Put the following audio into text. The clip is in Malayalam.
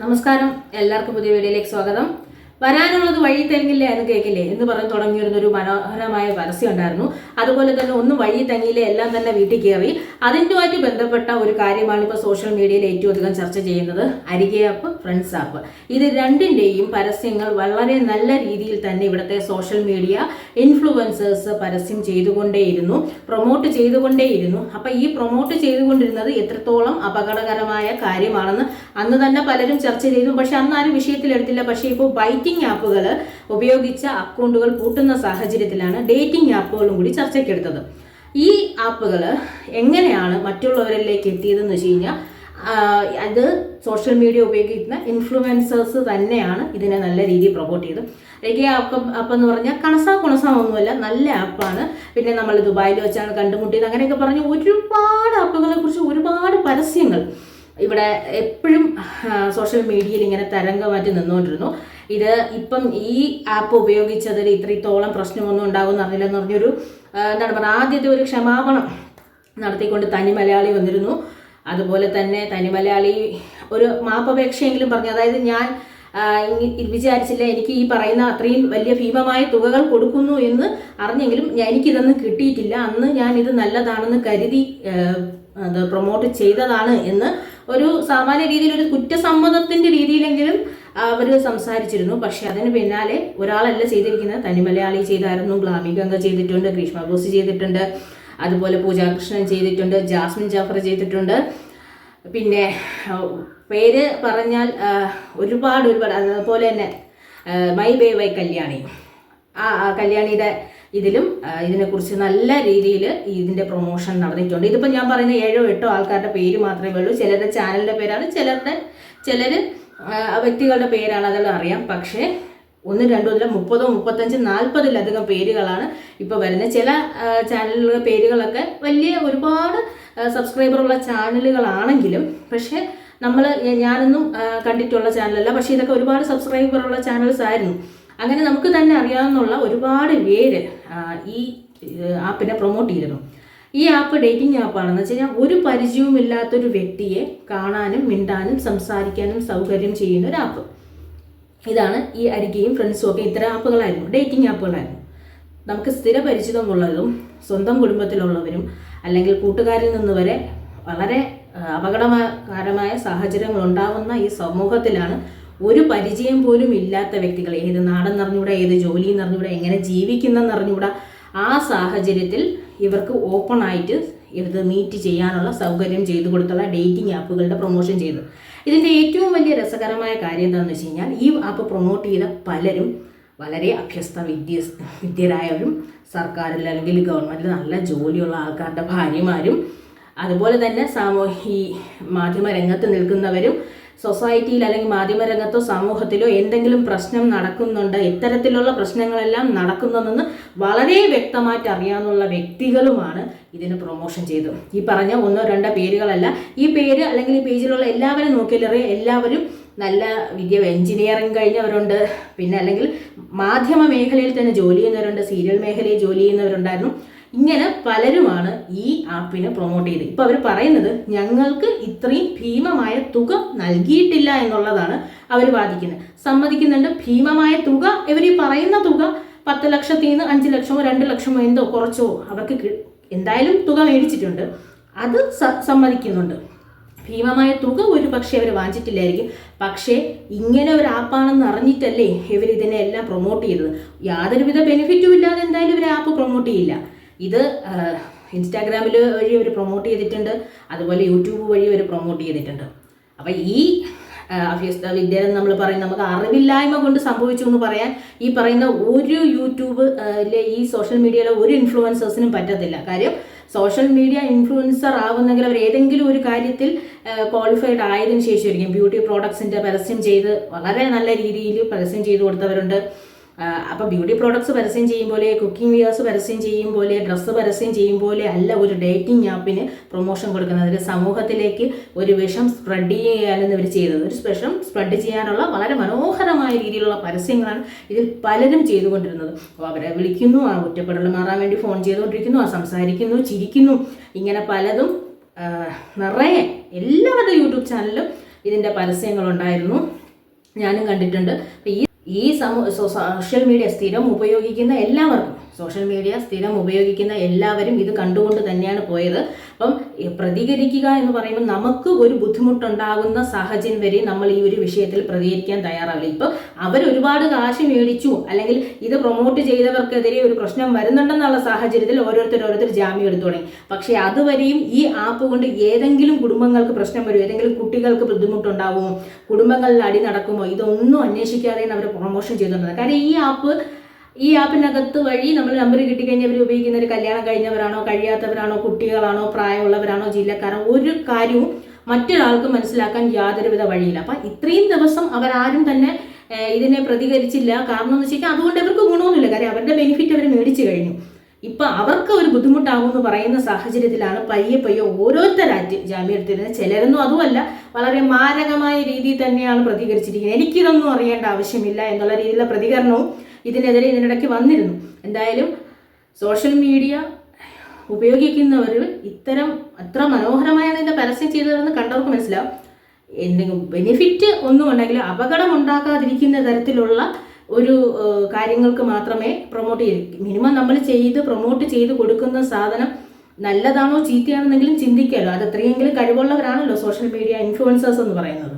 നമസ്കാരം. എല്ലാവർക്കും പുതിയ വീഡിയോയിലേക്ക് സ്വാഗതം. വരാനുള്ളത് വഴി തെങ്ങില്ലേ എന്ന് കേൾക്കില്ലേ എന്ന് പറഞ്ഞ് തുടങ്ങിയിരുന്ന ഒരു മനോഹരമായ പരസ്യം ഉണ്ടായിരുന്നു. അതുപോലെ തന്നെ ഒന്നും വഴി തെങ്ങില്ലേ എല്ലാം തന്നെ വീട്ടിൽ കയറി. അതിന്റെമായിട്ട് ബന്ധപ്പെട്ട ഒരു കാര്യമാണ് ഇപ്പോൾ സോഷ്യൽ മീഡിയയിൽ ഏറ്റവും അധികം ചർച്ച ചെയ്യുന്നത്. അരികെ ആപ്പ് ഫ്രണ്ട്സ് ആപ്പ് ഇത് രണ്ടിന്റെയും പരസ്യങ്ങൾ വളരെ നല്ല രീതിയിൽ തന്നെ ഇവിടുത്തെ സോഷ്യൽ മീഡിയ ഇൻഫ്ലുവൻസേഴ്സ് പരസ്യം ചെയ്തുകൊണ്ടേയിരുന്നു പ്രൊമോട്ട് ചെയ്തുകൊണ്ടേയിരുന്നു. അപ്പം ഈ പ്രൊമോട്ട് ചെയ്തുകൊണ്ടിരുന്നത് എത്രത്തോളം അപകടകരമായ കാര്യമാണെന്ന് അന്ന് തന്നെ പലരും ചർച്ച ചെയ്തു. പക്ഷെ അന്ന് ആരും വിഷയത്തിലെടുത്തില്ല പക്ഷേ ഇപ്പോൾ ബൈറ്റിംഗ് ആപ്പുകൾ ഉപയോഗിച്ച അക്കൗണ്ടുകൾ കൂട്ടുന്ന സാഹചര്യത്തിലാണ് ഡേറ്റിംഗ് ആപ്പുകളും കൂടി ചർച്ചയ്ക്കെടുത്തത് ഈ ആപ്പുകൾ എങ്ങനെയാണ് മറ്റുള്ളവരിലേക്ക് എത്തിയതെന്ന് വെച്ച് കഴിഞ്ഞാൽ അത് സോഷ്യൽ മീഡിയ ഉപയോഗിക്കുന്ന ഇൻഫ്ലുവൻസേഴ്സ് തന്നെയാണ് ഇതിനെ നല്ല രീതിയിൽ പ്രൊമോട്ട് ചെയ്തത്. എനിക്ക് ആപ്പ് ആപ്പ് എന്ന് പറഞ്ഞാൽ കണസാ കുണസാ ഒന്നുമല്ല നല്ല ആപ്പാണ് പിന്നെ നമ്മൾ ദുബായിൽ വെച്ചാണ് കണ്ടുമുട്ടിയത്. അങ്ങനെയൊക്കെ പറഞ്ഞ് ഒരുപാട് ആപ്പുകളെ കുറിച്ച് ഒരുപാട് പരസ്യങ്ങൾ ഇവിടെ എപ്പോഴും സോഷ്യൽ മീഡിയയിൽ ഇങ്ങനെ തരംഗമാറ്റി നിന്നുകൊണ്ടിരുന്നു. ഇത് ഇപ്പം ഈ ആപ്പ് ഉപയോഗിച്ചതിൽ ഇത്രത്തോളം പ്രശ്നമൊന്നും ഉണ്ടാകുമെന്ന് അറിയില്ല എന്ന് പറഞ്ഞൊരു എന്താണ് പറയുക ആദ്യത്തെ ഒരു ക്ഷമാപണം നടത്തിക്കൊണ്ട് തനി മലയാളി വന്നിരുന്നു. അതുപോലെ തന്നെ തനി മലയാളി ഒരു മാപ്പപേക്ഷയെങ്കിലും പറഞ്ഞു. അതായത് ഞാൻ വിചാരിച്ചില്ല എനിക്ക് ഈ പറയുന്ന അത്രയും വലിയ ഭീമമായ തുകകൾ കൊടുക്കുന്നു എന്ന് അറിഞ്ഞെങ്കിലും എനിക്കിതൊന്നും കിട്ടിയിട്ടില്ല. അന്ന് ഞാൻ ഇത് നല്ലതാണെന്ന് കരുതി പ്രൊമോട്ട് ചെയ്തതാണ് എന്ന് ഒരു സാമാന്യ രീതിയിൽ ഒരു കുറ്റസമ്മതത്തിന്റെ രീതിയിലെങ്കിലും അവർ സംസാരിച്ചിരുന്നു. പക്ഷെ അതിന് പിന്നാലെ ഒരാളല്ല ചെയ്തിരിക്കുന്നത്. തനി മലയാളി ചെയ്തായിരുന്നു ഗ്ലാമി ഗംഗ ചെയ്തിട്ടുണ്ട് ഗ്രീഷ്മ ബോസ് ചെയ്തിട്ടുണ്ട്. അതുപോലെ പൂജാകൃഷ്ണൻ ചെയ്തിട്ടുണ്ട് ജാസ്മിൻ ജാഫർ ചെയ്തിട്ടുണ്ട്. പിന്നെ പേര് പറഞ്ഞാൽ ഒരുപാട് ഒരുപാട് അതുപോലെ തന്നെ മൈ ബേ വൈ കല്യാണി. ആ കല്യാണിയുടെ ഇതിലും ഇതിനെക്കുറിച്ച് നല്ല രീതിയിൽ ഇതിന്റെ പ്രൊമോഷൻ നടന്നിട്ടുണ്ട്. ഇതിപ്പോൾ ഞാൻ പറയുന്ന ഏഴോ എട്ടോ ആൾക്കാരുടെ പേര് മാത്രമേ ഉള്ളൂ. ചിലരുടെ ചാനലിന്റെ പേരാണ് ചിലരുടെ ചിലർ വ്യക്തികളുടെ പേരാണ് അതെല്ലാം അറിയാം. പക്ഷേ ഒന്ന് രണ്ടോ ഇല്ല മുപ്പതോ മുപ്പത്തഞ്ച് നാൽപ്പതിലധികം പേരുകളാണ് ഇപ്പോൾ വരുന്നത്. ചില ചാനലുകളുടെ പേരുകളൊക്കെ വലിയ ഒരുപാട് സബ്സ്ക്രൈബറുള്ള ചാനലുകളാണെങ്കിലും പക്ഷേ നമ്മൾ ഞാനൊന്നും കണ്ടിട്ടുള്ള ചാനലല്ല. പക്ഷേ ഇതൊക്കെ ഒരുപാട് സബ്സ്ക്രൈബറുള്ള ചാനൽസ് ആയിരുന്നു അങ്ങനെ നമുക്ക് തന്നെ അറിയാവുന്ന ഒരുപാട് പേര് ഈ ആപ്പിനെ പ്രൊമോട്ട് ചെയ്തിരുന്നു. ഈ ആപ്പ് ഡേറ്റിംഗ് ആപ്പാണെന്ന് വെച്ച് കഴിഞ്ഞാൽ ഒരു പരിചയവുമില്ലാത്തൊരു വ്യക്തിയെ കാണാനും മിണ്ടാനും സംസാരിക്കാനും സൗകര്യം ചെയ്യുന്ന ഒരു ആപ്പ്. ഇതാണ് ഈ അരികയും ഫ്രണ്ട്സും ഒക്കെ ഇത്തരം ആപ്പുകളായിരുന്നു ഡേറ്റിംഗ് ആപ്പുകളായിരുന്നു നമുക്ക് സ്ഥിര പരിചിതമുള്ളതും സ്വന്തം കുടുംബത്തിലുള്ളവരും അല്ലെങ്കിൽ കൂട്ടുകാരിൽ നിന്ന് വരെ വളരെ അപകടകരമായ സാഹചര്യങ്ങൾ ഉണ്ടാവുന്ന ഈ സമൂഹത്തിലാണ് ഒരു പരിചയം പോലും ഇല്ലാത്ത വ്യക്തികൾ ഏത് നാടെന്ന് അറിഞ്ഞൂടാ ഏത് ജോലിയും അറിഞ്ഞൂടാ എങ്ങനെ ജീവിക്കുന്നെന്ന് അറിഞ്ഞൂടാ ആ സാഹചര്യത്തിൽ ഇവർക്ക് ഓപ്പൺ ആയിട്ട് ഇത് മീറ്റ് ചെയ്യാനുള്ള സൗകര്യം ചെയ്തു കൊടുത്തുള്ള ഡേറ്റിംഗ് ആപ്പുകളുടെ പ്രൊമോഷൻ ചെയ്തു. ഇതിന്റെ ഏറ്റവും വലിയ രസകരമായ കാര്യം എന്താണെന്ന് വെച്ച് കഴിഞ്ഞാൽ ഈ ആപ്പ് പ്രൊമോട്ട് ചെയ്ത പലരും വളരെ അഭ്യസ്ത വിദ്യ വിദ്യരായവരും സർക്കാരിൽ അല്ലെങ്കിൽ ഗവൺമെന്റിൽ നല്ല ജോലിയുള്ള ആൾക്കാരുടെ ഭാര്യമാരും അതുപോലെ തന്നെ സാമൂഹ്യ മാധ്യമ രംഗത്ത് നിൽക്കുന്നവരും സൊസൈറ്റിയിൽ അല്ലെങ്കിൽ മാധ്യമരംഗത്തോ സമൂഹത്തിലോ എന്തെങ്കിലും പ്രശ്നം നടക്കുന്നുണ്ട് ഇത്തരത്തിലുള്ള പ്രശ്നങ്ങളെല്ലാം നടക്കുന്നതെന്ന് വളരെ വ്യക്തമായിട്ട് അറിയാവുന്ന വ്യക്തികളുമാണ് ഇതിന് പ്രൊമോഷൻ ചെയ്തത്. ഈ പറഞ്ഞ ഒന്നോ രണ്ടോ പേരുകളല്ല. ഈ പേര് അല്ലെങ്കിൽ ഈ പേജിലുള്ള എല്ലാവരും നോക്കിയാലറിയാം. എല്ലാവരും നല്ല വിദ്യ എഞ്ചിനീയറിംഗ് കഴിഞ്ഞവരുണ്ട്. പിന്നെ അല്ലെങ്കിൽ മാധ്യമ മേഖലയിൽ തന്നെ ജോലി ചെയ്യുന്നവരുണ്ട് സീരിയൽ മേഖലയിൽ ജോലി ചെയ്യുന്നവരുണ്ടായിരുന്നു. ഇങ്ങനെ പലരുമാണ് ഈ ആപ്പിനെ പ്രൊമോട്ട് ചെയ്തത്. ഇപ്പൊ അവർ പറയുന്നത് ഞങ്ങൾക്ക് ഇത്രയും ഭീമമായ തുക നൽകിയിട്ടില്ല എന്നുള്ളതാണ് അവർ വാദിക്കുന്നത്. സമ്മതിക്കുന്നുണ്ട് ഭീമമായ തുക ഇവർ ഈ പറയുന്ന തുക പത്ത് ലക്ഷത്തിൽ നിന്ന് അഞ്ച് ലക്ഷമോ രണ്ട് ലക്ഷമോ എന്തോ കുറച്ചോ അവർക്ക് എന്തായാലും തുക മേടിച്ചിട്ടുണ്ട്. അത് സമ്മതിക്കുന്നുണ്ട്. ഭീമമായ തുക ഒരു പക്ഷേ അവർ വാങ്ങിച്ചിട്ടില്ലായിരിക്കും. പക്ഷേ ഇങ്ങനെ ഒരു ആപ്പാണെന്ന് അറിഞ്ഞിട്ടല്ലേ ഇവർ ഇതിനെ എല്ലാം പ്രൊമോട്ട് ചെയ്തത്? യാതൊരുവിധ ബെനിഫിറ്റും ഇല്ലാതെ എന്തായാലും ഇവർ ആപ്പ് പ്രൊമോട്ട് ചെയ്യില്ല. ഇത് ഇൻസ്റ്റാഗ്രാമിൽ വഴി അവർ പ്രൊമോട്ട് ചെയ്തിട്ടുണ്ട്. അതുപോലെ യൂട്യൂബ് വഴി അവർ പ്രൊമോട്ട് ചെയ്തിട്ടുണ്ട്. അപ്പോൾ ഈ അഭ്യസ്ത വിദ്യ എന്ന് നമ്മൾ പറയും നമുക്ക് അറിവില്ലായ്മ കൊണ്ട് സംഭവിച്ചു എന്ന് പറയാൻ ഈ പറയുന്ന ഒരു യൂട്യൂബ് ഈ സോഷ്യൽ മീഡിയയിലെ ഒരു ഇൻഫ്ലുവൻസേഴ്സിനും പറ്റത്തില്ല. കാര്യം സോഷ്യൽ മീഡിയ ഇൻഫ്ലുവൻസർ ആവുന്നെങ്കിൽ അവർ ഏതെങ്കിലും ഒരു കാര്യത്തിൽ ക്വാളിഫൈഡ് ആയതിനു ശേഷമായിരിക്കും. ബ്യൂട്ടി പ്രോഡക്ട്സിന്റെ പരസ്യം ചെയ്ത് വളരെ നല്ല രീതിയിൽ പരസ്യം ചെയ്ത് കൊടുത്തവരുണ്ട്. അപ്പോൾ ബ്യൂട്ടി പ്രോഡക്ട്സ് പരസ്യം ചെയ്യും പോലെ കുക്കിംഗ് വിയേഴ്സ് പരസ്യം ചെയ്യും പോലെ ഡ്രസ്സ് പരസ്യം ചെയ്യും പോലെ അല്ല ഒരു ഡേറ്റിംഗ് ആപ്പിന് പ്രൊമോഷൻ കൊടുക്കുന്നത്. ഒരു സമൂഹത്തിലേക്ക് ഒരു വിഷം സ്പ്രെഡ് ചെയ്യാനെന്ന് ഇവർ ചെയ്തത് ഒരു വിഷം സ്പ്രെഡ് ചെയ്യാനുള്ള വളരെ മനോഹരമായ രീതിയിലുള്ള പരസ്യങ്ങളാണ് ഇതിൽ പലരും ചെയ്തുകൊണ്ടിരുന്നത്. അപ്പോൾ അവരെ വിളിക്കുന്നു ആ ഒറ്റപ്പെടൽ മാറാൻ വേണ്ടി ഫോൺ ചെയ്തുകൊണ്ടിരിക്കുന്നു ആ സംസാരിക്കുന്നു ചിരിക്കുന്നു. ഇങ്ങനെ പലതും നിറയെ എല്ലാവരുടെ യൂട്യൂബ് ചാനലിലും ഇതിന്റെ പരസ്യങ്ങളുണ്ടായിരുന്നു ഞാനും കണ്ടിട്ടുണ്ട്. അപ്പം ഈ ഈ സമൂ സോഷ്യൽ മീഡിയ സ്ഥിരം ഉപയോഗിക്കുന്ന എല്ലാവർക്കും. സോഷ്യൽ മീഡിയ സ്ഥിരം ഉപയോഗിക്കുന്ന എല്ലാവരും ഇത് കണ്ടുകൊണ്ട് തന്നെയാണ് പോയത്. അപ്പം പ്രതികരിക്കുക എന്ന് പറയുമ്പോൾ നമുക്ക് ഒരു ബുദ്ധിമുട്ടുണ്ടാകുന്ന സാഹചര്യം വരെ നമ്മൾ ഈ ഒരു വിഷയത്തിൽ പ്രതികരിക്കാൻ തയ്യാറാവില്ല. ഇപ്പൊ അവർ ഒരുപാട് കാശ് മേടിച്ചു അല്ലെങ്കിൽ ഇത് പ്രൊമോട്ട് ചെയ്തവർക്കെതിരെ ഒരു പ്രശ്നം വരുന്നുണ്ടെന്നുള്ള സാഹചര്യത്തിൽ ഓരോരുത്തർ ഓരോരുത്തർ ജാമ്യം എടുത്തു തുടങ്ങി. പക്ഷേ അതുവരെയും ഈ ആപ്പ് കൊണ്ട് ഏതെങ്കിലും കുടുംബങ്ങൾക്ക് പ്രശ്നം വരുമോ ഏതെങ്കിലും കുട്ടികൾക്ക് ബുദ്ധിമുട്ടുണ്ടാവുമോ കുടുംബങ്ങളിൽ അടി നടക്കുമോ ഇതൊന്നും അന്വേഷിക്കാതെയാണ് അവർ പ്രൊമോഷൻ ചെയ്തുകൊണ്ടിരുന്നത്. കാരണം ഈ ആപ്പ് ഈ ആപ്പിനകത്ത് വഴി നമ്മൾ നമ്പർ കിട്ടിക്കഴിഞ്ഞാൽ അവർ ഉപയോഗിക്കുന്ന ഒരു കല്യാണം കഴിഞ്ഞവരാണോ കഴിയാത്തവരാണോ കുട്ടികളാണോ പ്രായമുള്ളവരാണോ ജില്ലക്കാരോ ഒരു കാര്യവും മറ്റൊരാൾക്ക് മനസ്സിലാക്കാൻ യാതൊരുവിധ വഴിയില്ല. അപ്പം ഇത്രയും ദിവസം അവരാരും തന്നെ ഇതിനെ പ്രതികരിച്ചില്ല. കാരണം എന്ന് വെച്ചാൽ അതുകൊണ്ട് അവർക്ക് ഗുണമൊന്നുമില്ല. കാര്യം അവരുടെ ബെനിഫിറ്റ് അവർ മേടിച്ചു കഴിഞ്ഞു. ഇപ്പൊ അവർക്ക് ഒരു ബുദ്ധിമുട്ടാകുമെന്ന് പറയുന്ന സാഹചര്യത്തിലാണ് പയ്യെ പയ്യെ ഓരോരുത്തരാറ്റ് ജാമ്യം എടുത്തിരുന്നത്. ചിലരൊന്നും അതുമല്ല വളരെ മാരകമായ രീതിയിൽ തന്നെയാണ് പ്രതികരിച്ചിരിക്കുന്നത്. എനിക്കിതൊന്നും അറിയേണ്ട ആവശ്യമില്ല എന്നുള്ള രീതിയിലുള്ള പ്രതികരണവും ഇതിനെതിരെ ഇതിനിടയ്ക്ക് വന്നിരുന്നു. എന്തായാലും സോഷ്യൽ മീഡിയ ഉപയോഗിക്കുന്നവർ ഇത്തരം അത്ര മനോഹരമായാണ് ഇതിന്റെ പരസ്യം ചെയ്തതെന്ന് കണ്ടവർക്ക് മനസ്സിലാവും. എന്തെങ്കിലും ബെനിഫിറ്റ് ഒന്നും ഉണ്ടെങ്കിൽ അപകടം ഉണ്ടാക്കാതിരിക്കുന്ന തരത്തിലുള്ള ഒരു കാര്യങ്ങൾക്ക് മാത്രമേ പ്രൊമോട്ട് ചെയ്യൂ. മിനിമം നമ്മൾ ചെയ്ത് പ്രൊമോട്ട് ചെയ്ത് കൊടുക്കുന്ന സാധനം നല്ലതാണോ ചീത്തയാണെന്നെങ്കിലും ചിന്തിക്കാമല്ലോ അത് എത്രയെങ്കിലും കഴിവുള്ളവരാണല്ലോ സോഷ്യൽ മീഡിയ ഇൻഫ്ലുവൻസേഴ്സ് എന്ന് പറയുന്നത്.